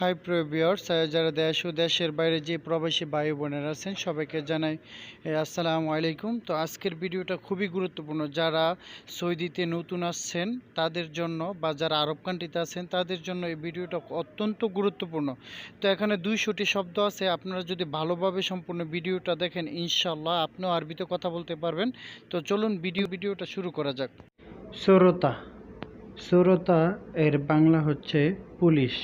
High প্রিয় যারা দেশ ও দেশের বাইরে যে প্রবাসী ভাই বোনেরা আছেন, সবাইকে জানাই আসসালামু আলাইকুম। তো আজকের ভিডিওটা খুবই গুরুত্বপূর্ণ। যারা সৌদিতে নতুন আসছেন, তাদের জন্য বা যারা আরব কান্ট্রিতে আছেন, তাদের জন্য এই ভিডিওটা অত্যন্ত গুরুত্বপূর্ণ। তো এখানে দুইশোটি শব্দ আছে। আপনারা যদি ভালোভাবে সম্পূর্ণ ভিডিওটা দেখেন ইনশাল্লাহ আপনিও আরবিতে কথা বলতে পারবেন। তো চলুন ভিডিও, ভিডিওটা শুরু করা যাক। শ্রোতা শ্রোতা এর বাংলা হচ্ছে পুলিশ।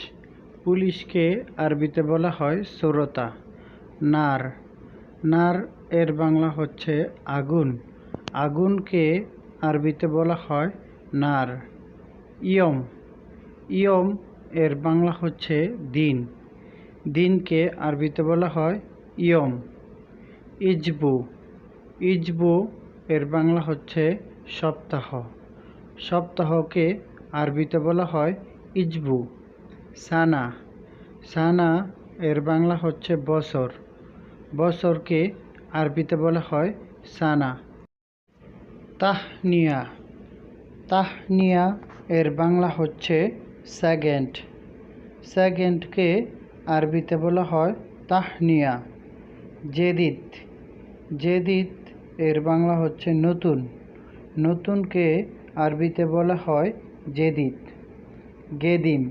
পুলিশকে আরবিতে বলা হয় শ্রোতা নার। নার এর বাংলা হচ্ছে আগুন। আগুনকে আরবিতে বলা হয় নার। ইয়ম। ইয়ম এর বাংলা হচ্ছে দিন। দিনকে আরবিতে বলা হয় ইয়ম। ইজবু। ইজবু এর বাংলা হচ্ছে সপ্তাহ। সপ্তাহকে আরবিতে বলা হয় ইজবু। সানা। সানা এর বাংলা হচ্ছে বছর বছরকে আরবিতে বলা হয় সানা। তাহনিয়া। তাহনিয়া এর বাংলা হচ্ছে সেকেন্ড সেকেন্ডকে আরবিতে বলা হয় তাহনিয়া। জেদিত। জেদিত এর বাংলা হচ্ছে নতুন। নতুনকে আরবিতে বলা হয় জেদিত। গেদিম।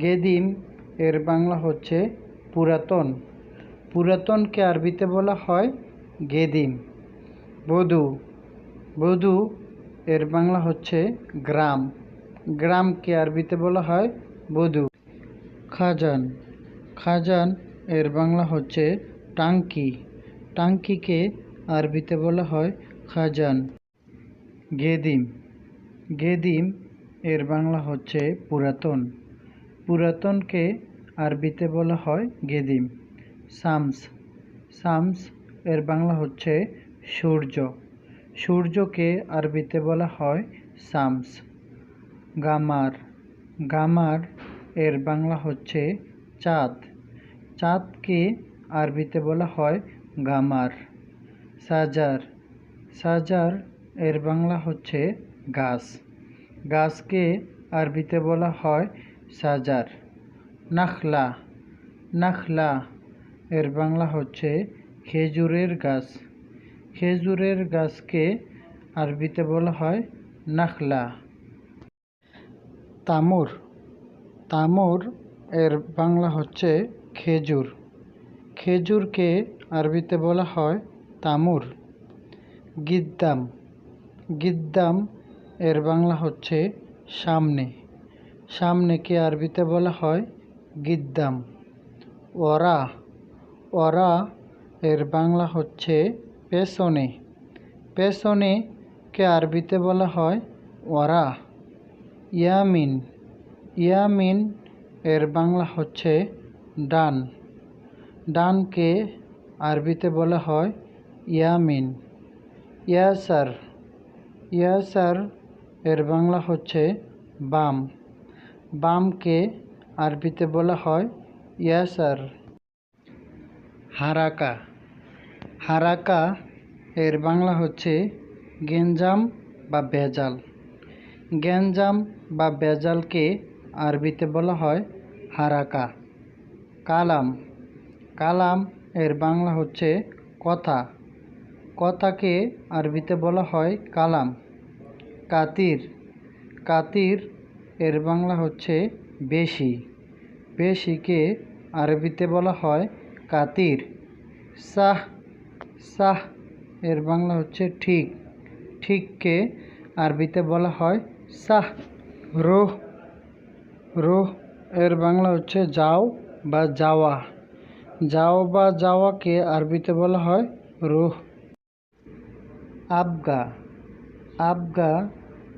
গেদিম এর বাংলা হচ্ছে পুরাতন। পুরাতনকে আরবিতে বলা হয় গেদিম। বধূ। বধূ এর বাংলা হচ্ছে গ্রাম। গ্রামকে আরবিতে বলা হয় বধূ। খাজান। খাজান এর বাংলা হচ্ছে টাঙ্কি। টাঙ্কিকে আরবিতে বলা হয় খাজান। গেদিম। গেদিম এর বাংলা হচ্ছে পুরাতন। পুরাতনকে আরবিতে বলা হয় গেদিম। শামস। শামস এর বাংলা হচ্ছে সূর্য। সূর্যকে আরবিতে বলা হয় শামস। গামার। গামার এর বাংলা হচ্ছে চাঁদ। চাঁদকে আরবিতে বলা হয় গামার। সাজার। সাজার এর বাংলা হচ্ছে গাছ। গাছকে আরবিতে বলা হয় সাজার। নাখলা নাখলা, এর বাংলা হচ্ছে খেজুরের গাছ। খেজুরের গাছকে আরবিতে বলা হয় নাখলা। তামুর তামুর, এর বাংলা হচ্ছে খেজুর। খেজুরকে আরবিতে বলা হয় তামুর। গিদ্দাম গিদ্দাম, এর বাংলা হচ্ছে সামনে। সামনেকে আরবিতে বলা হয় গিদ্দাম। ওরা ওরা এর বাংলা হচ্ছে পেছনে। পেছনে কে আরবিতে বলা হয়? ওরা। ইয়ামিন। ইয়ামিন এর বাংলা হচ্ছে ডান। ডানকে আরবিতে বলা হয়? ইয়ামিন। ইয়াসার। ইয়াসার এর বাংলা হচ্ছে বাম। বামকে আরবিতে বলা হয় ইয়াসার। হারাকা। হারাকা এর বাংলা হচ্ছে গেঞ্জাম বা বেজাল গ্যাঞ্জাম বা বেজালকে আরবিতে বলা হয় হারাকা। কালাম। কালাম এর বাংলা হচ্ছে কথা। কথাকে আরবিতে বলা হয় কালাম। কাতির। কাতির এর বাংলা হচ্ছে বেশি। বেশিকে আরবিতে বলা হয় কাতির। সাহ সাহ, এর বাংলা হচ্ছে ঠিক। ঠিককে আরবিতে বলা হয় সাহ, রোহ রোহ, এর বাংলা হচ্ছে যাও বা যাওয়া। যাও বা যাওয়াকে আরবিতে বলা হয় রুহ। আবগা আবগা,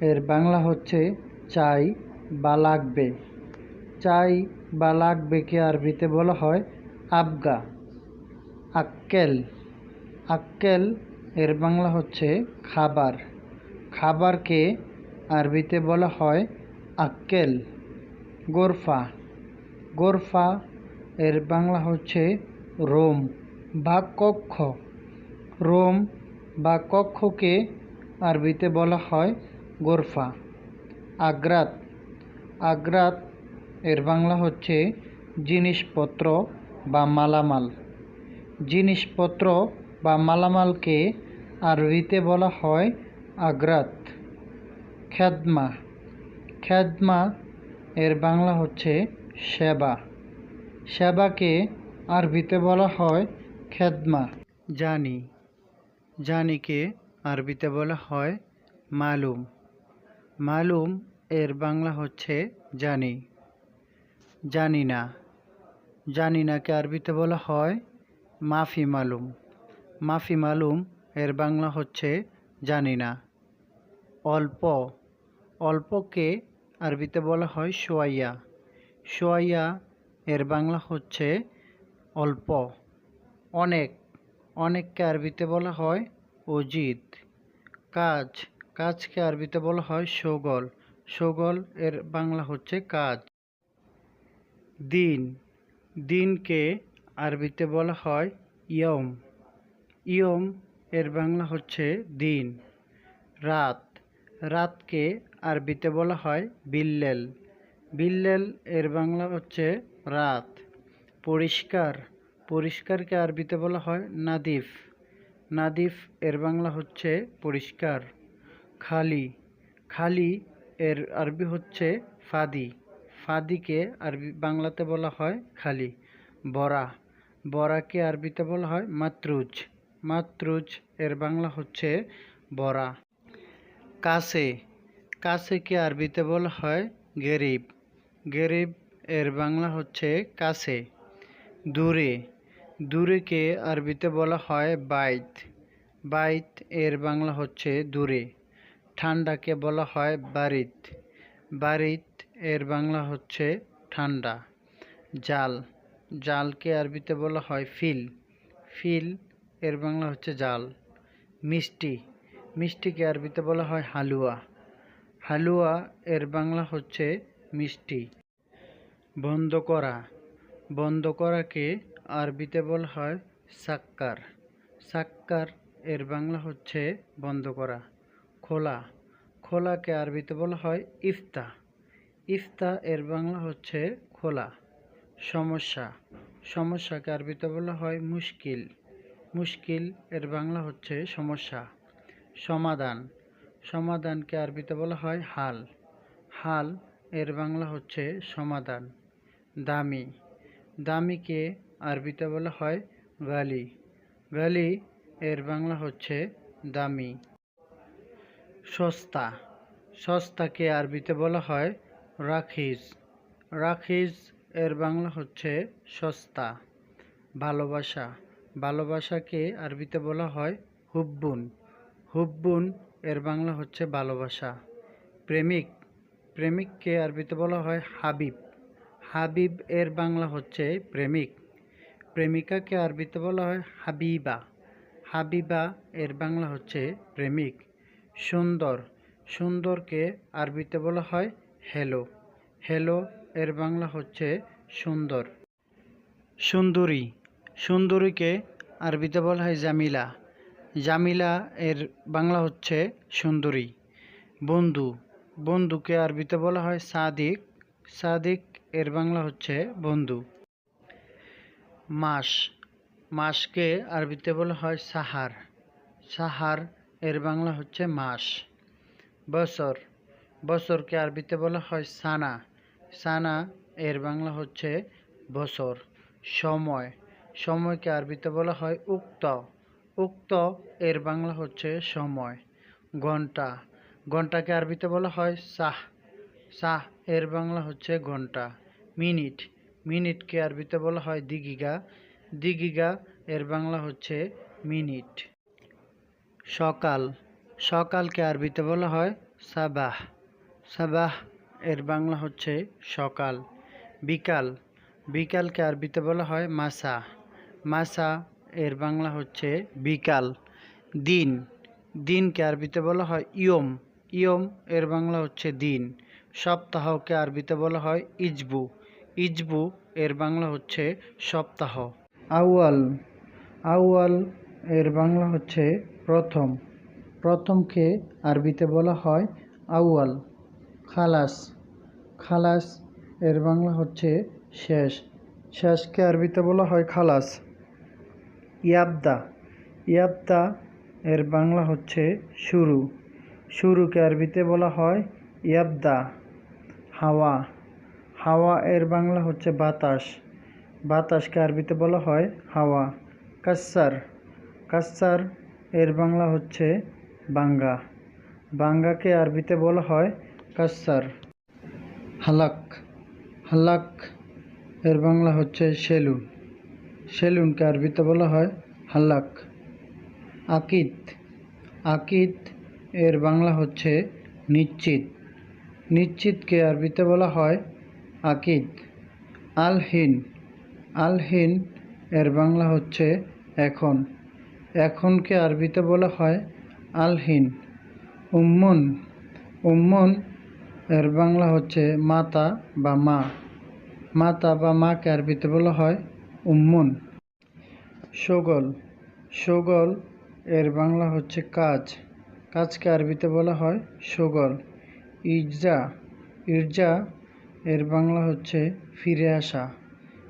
এর বাংলা হচ্ছে চাই বা লাগবে। চাই বা লাগবেকে আরবিতে বলা হয় আবগা, আক্কেল। আক্কেল এর বাংলা হচ্ছে খাবার। খাবারকে আরবিতে বলা হয় আক্কেল, গোরফা। গোরফা এর বাংলা হচ্ছে রোম বা কক্ষ। রোম বা কক্ষকে আরবিতে বলা হয় গোরফা। আগ্রাত। আগ্রাত এর বাংলা হচ্ছে জিনিসপত্র বা মালামাল। জিনিসপত্র বা মালামালকে আরবিতে বলা হয় আগ্রাত খ্যাদমা খ্যাদমা এর বাংলা হচ্ছে সেবা। সেবাকে আরবিতে বলা হয় খেদমা জানি। জানিকে আরবিতে বলা হয় মালুম। মালুম এর বাংলা হচ্ছে জানি। জানি না। জানি নাকে আরবিতে বলা হয়? মাফি মালুম। মাফি মালুম এর বাংলা হচ্ছে জানি না। অল্প। অল্পকে আরবিতে বলা হয় সোয়াইয়া সোয়াইয়া এর বাংলা হচ্ছে অল্প। অনেক। অনেককে আরবিতে বলা হয় অজিত। কাজ। কাজকে আরবিতে বলা হয় সগল। সগল এর বাংলা হচ্ছে কাজ। দিন। দিনকে আরবিতে বলা হয় ইয়ম। ইয়ম এর বাংলা হচ্ছে দিন। রাত। রাতকে আরবিতে বলা হয় বিল্লেল। বিল্লেল এর বাংলা হচ্ছে রাত। পরিষ্কার। পরিষ্কারকে আরবিতে বলা হয় নাদিফ। নাদিফ এর বাংলা হচ্ছে পরিষ্কার। খালি। খালি এর আরবি হচ্ছে ফাদি। ফাদিকে আরবি, বাংলাতে বলা হয় খালি। বরা। বরাকে আরবিতে বলা হয় মাতরুজ। মাতরুজ এর বাংলা হচ্ছে বরা। কাছে কাছেকে আরবিতে বলা হয় গেরিব। গেরিব এর বাংলা হচ্ছে কাছে দূরে। দূরেকে আরবিতে বলা হয় বাইত। বাইত এর বাংলা হচ্ছে দূরে। ঠান্ডাকে বলা হয় বারিত। বারিত এর বাংলা হচ্ছে ঠান্ডা। জাল। জালকে আরবিতে বলা হয় ফিল। ফিল এর বাংলা হচ্ছে জাল। মিষ্টি। মিষ্টিকে আরবিতে বলা হয় হালুয়া। হালুয়া এর বাংলা হচ্ছে মিষ্টি। বন্ধ করা। বন্ধ করাকে আরবিতে বলা হয় সাক্কার। সাক্কার এর বাংলা হচ্ছে বন্ধ করা। খোলা। খোলাকে আরবিতে বলা হয় ইফতা। ইফতা এর বাংলা হচ্ছে খোলা, সমস্যা। সমস্যাকে আরবিতে বলা হয় মুশকিল। মুশকিল এর বাংলা হচ্ছে সমস্যা। সমাধান। সমাধানকে আরবিতে বলা হয় হাল। হাল এর বাংলা হচ্ছে সমাধান। দামি। দামিকে আরবিতে বলা হয় গালি গালি এর বাংলা হচ্ছে দামি। সস্তা। সস্তাকে আরবিতে বলা হয় রাখিজ। রাখিজ এর বাংলা হচ্ছে সস্তা, ভালোবাসা। ভালোবাসাকে আরবিতে বলা হয় হুব্বুন। হুব্বুন এর বাংলা হচ্ছে ভালোবাসা। প্রেমিক। প্রেমিককে আরবিতে বলা হয় হাবিব। হাবিব এর বাংলা হচ্ছে প্রেমিক। প্রেমিকাকে আরবিতে বলা হয় হাবিবা। হাবিবা এর বাংলা হচ্ছে প্রেমিক। সুন্দর। সুন্দরকে আরবিতে বলা হয় হ্যালো। হ্যালো, এর বাংলা হচ্ছে সুন্দর। সুন্দরী। সুন্দরীকে আরবিতে বলা হয় জামিলা। জামিলা এর বাংলা হচ্ছে সুন্দরী। বন্ধু। বন্ধুকে আরবিতে বলা হয় সাদিক। সাদিক এর বাংলা হচ্ছে বন্ধু। মাস। মাসকে আরবিতে বলা হয় সাহার। সাহার এর বাংলা হচ্ছে মাস। বছর। বছরকে আরবিতে বলা হয় সানা। সানা এর বাংলা হচ্ছে বছর, সময়। সময়কে আরবিতে বলা হয় উক্ত। উক্ত এর বাংলা হচ্ছে সময়, ঘণ্টা। ঘন্টাকে আরবিতে বলা হয় সাহ। সাহ এর বাংলা হচ্ছে ঘণ্টা, মিনিট। মিনিটকে আরবিতে বলা হয় দিগিগা। দিগিগা এর বাংলা হচ্ছে মিনিট। সকাল। সকালকে আরবিতে বলা হয় সাবাহ। সাবাহ এর বাংলা হচ্ছে সকাল, বিকাল। বিকালকে আরবিতে বলা হয় মাসা। মাসা এর বাংলা হচ্ছে বিকাল, দিন। দিনকে আরবিতে বলা হয় ইয়ম। ইয়ম এর বাংলা হচ্ছে দিন। সপ্তাহকে আরবিতে বলা হয় ইজবু। ইজবু এর বাংলা হচ্ছে সপ্তাহ। আউয়াল। আউয়াল এর বাংলা হচ্ছে প্রথম। প্রথমকে আরবিতে বলা হয় আউয়াল। খালাস। খালাস এর বাংলা হচ্ছে শেষ। শেষকে আরবিতে বলা হয় খালাস। ইয়াবদা। ইয়াবদা এর বাংলা হচ্ছে শুরু। শুরুকে আরবিতে বলা হয় ইয়াবদা। হাওয়া। হাওয়া এর বাংলা হচ্ছে বাতাস। বাতাসকে আরবিতে বলা হয় হাওয়া। কাসার কাসার এর বাংলা হচ্ছে বাঙ্গা। বাঙ্গাকে আরবিতে বলা হয় কাসার হালাক। হালাক এর বাংলা হচ্ছে সেলুন। সেলুনকে আরবিতে বলা হয় হালাক। আকিদ। আকিদ এর বাংলা হচ্ছে নিশ্চিত। নিশ্চিতকে আরবিতে বলা হয় আকিদ। আলহিন। আলহিন এর বাংলা হচ্ছে এখন। এখনকে আরবিতে বলা হয় আলহিন। উম্মন। উম্মন এর বাংলা হচ্ছে মাতা বা মা। মাতা বা মাকে আরবিতে বলা হয় উম্মন। সগল। সগল এর বাংলা হচ্ছে কাজ। কাজকে আরবিতে বলা হয় সগল। ইজা ইরজা এর বাংলা হচ্ছে ফিরে আসা।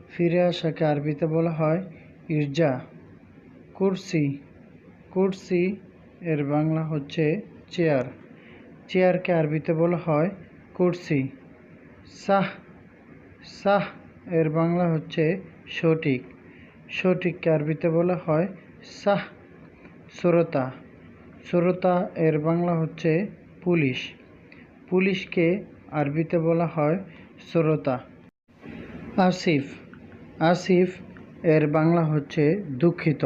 ফিরে আসাকে আরবিতে বলা হয় ইরজা। কুরসি। কুরসি এর বাংলা হচ্ছে চেয়ার। চেয়ারকে আরবিতে বলা হয় কুরসি। সাহ সাহ এর বাংলা হচ্ছে সঠিক। সঠিককে আরবিতে বলা হয় সাহ শ্রোতা শ্রোতা এর বাংলা হচ্ছে পুলিশ। পুলিশকে আরবিতে বলা হয় শ্রোতা আসিফ আসিফ এর বাংলা হচ্ছে দুঃখিত।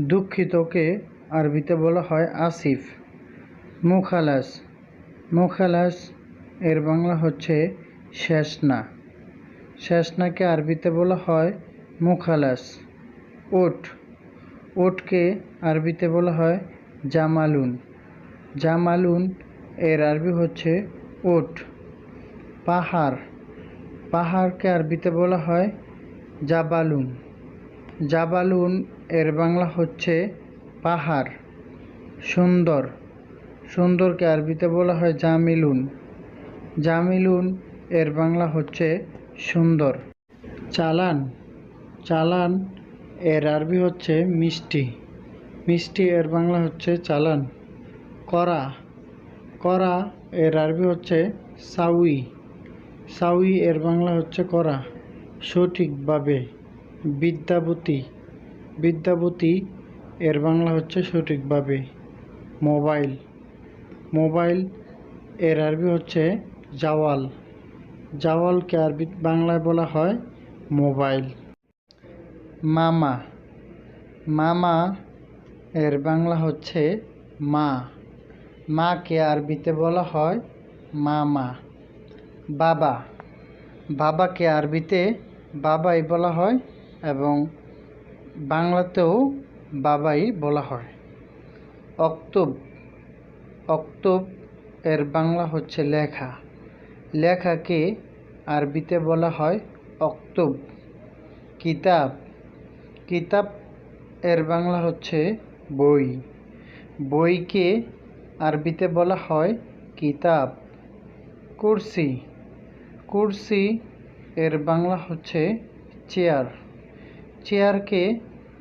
দুঃখিতকে আরবিতে বলা হয় আসিফ। মুখালাস মুখালাস, এর বাংলা হচ্ছে শেষনা। শেষনাকে আরবিতে বলা হয় মুখালাস, ওট। ওটকে আরবিতে বলা হয় জামালুন। জামালুন, এর আরবি হচ্ছে ওট। পাহাড়, পাহাড়কে আরবিতে বলা হয় জাবালুন। জাবালুন, এর বাংলা হচ্ছে পাহাড়, সুন্দর। সুন্দরকে আরবিতে বলা হয় জামিলুন। জামিলুন এর বাংলা হচ্ছে সুন্দর। চালান। চালান এর আরবি হচ্ছে মিষ্টি। মিষ্টি এর বাংলা হচ্ছে চালান। করা। করা এর আরবি হচ্ছে সাউই। সাউই এর বাংলা হচ্ছে করা। সঠিকভাবে। বিদ্যাবতী। বিদ্যাবতী এর বাংলা হচ্ছে সঠিকভাবে। মোবাইল। মোবাইল এর আরবি হচ্ছে জাওয়াল। জাওয়ালকে আরবি বাংলায় বলা হয় মোবাইল। মামা। মামা এর বাংলা হচ্ছে মা। মাকে আরবিতে বলা হয় মামা। বাবা। বাবাকে আরবিতে বাবাই বলা হয় এবং বাংলাতেও বাবাই বলা হয়। অক্তব অক্তব এর বাংলা হচ্ছে লেখা। লেখাকে আরবিতে বলা হয় অক্তব কিতাব। কিতাব এর বাংলা হচ্ছে বই। বইকে আরবিতে বলা হয় কিতাব। কুরসি। কুরসি এর বাংলা হচ্ছে চেয়ার। চেয়ারকে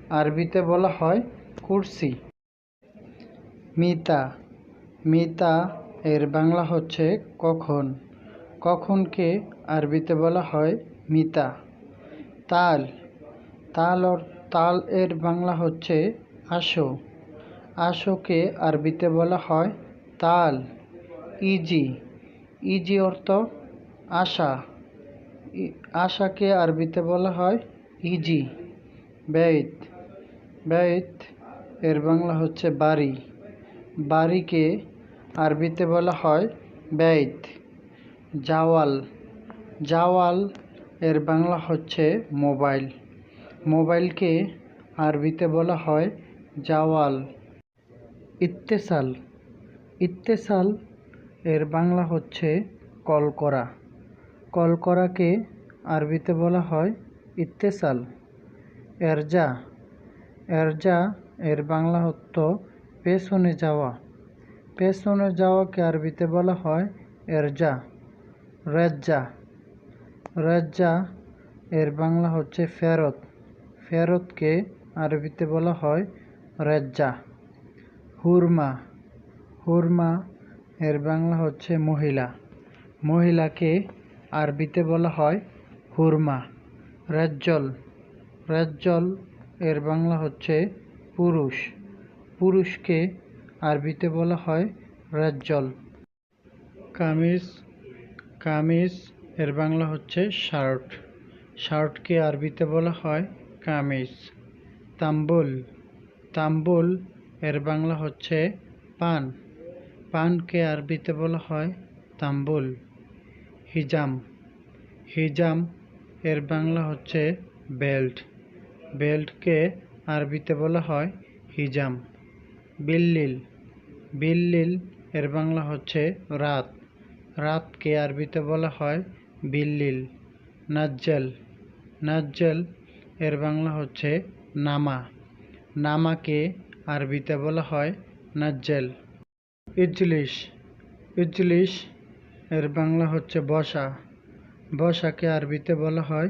আরবিতে বলা হয় কুরসি। মিতা। মিতা এর বাংলা হচ্ছে কখন? কখনকে আরবিতে বলা হয় মিতা। তাল। তাল ওর তাল এর বাংলা হচ্ছে আসো। আসোকে আরবিতে বলা হয় তাল। ইজি। ইজি অর্থ আশা। আশাকে আরবিতে বলা হয় ইজি। বেত। বেত এর বাংলা হচ্ছে বাড়ি। বাড়িকে আরবিতে বলা হয় বেত জাওয়াল। জাওয়াল এর বাংলা হচ্ছে মোবাইল। মোবাইলকে আরবিতে বলা হয় জাওয়াল। ইত্তেসাল। ইত্তেসাল এর বাংলা হচ্ছে কল করা কল করাকে আরবিতে বলা হয় ইত্তেসাল। এরজা। এরজা এর বাংলা হত পেছনে যাওয়া। পেছনে যাওয়াকে আরবিতে বলা হয় এরজা, রেজ্জা। রেজ্জা এর বাংলা হচ্ছে ফেরত। ফেরতকে আরবিতে বলা হয় রেজ্জা। হুরমা হুরমা এর বাংলা হচ্ছে মহিলা। মহিলাকে আরবিতে বলা হয় হুরমা, রাজ্জল। রাজ্জল এর বাংলা হচ্ছে পুরুষ। পুরুষকে আরবিতে বলা হয় রাজ্জল। কামিজ কামিজ, এর বাংলা হচ্ছে শার্ট। শার্টকে আরবিতে বলা হয় কামিজ। তাম্বুল তাম্বুল, এর বাংলা হচ্ছে পান। পানকে আরবিতে বলা হয় তাম্বুল। হিজাম হিজাম, এর বাংলা হচ্ছে বেল্ট। বেল্টকে আরবিতে বলা হয় হিজাম। বিল্লিল বিল্লিল এর বাংলা হচ্ছে রাত। রাতকে আরবিতে বলা হয় বিল্লিল, নাজ্জাল। নাজ্জাল এর বাংলা হচ্ছে নামা। নামাকে আরবিতে বলা হয় নাজ্জাল। ইজলিশ ইজলিশ এর বাংলা হচ্ছে বসা। বসাকে আরবিতে বলা হয়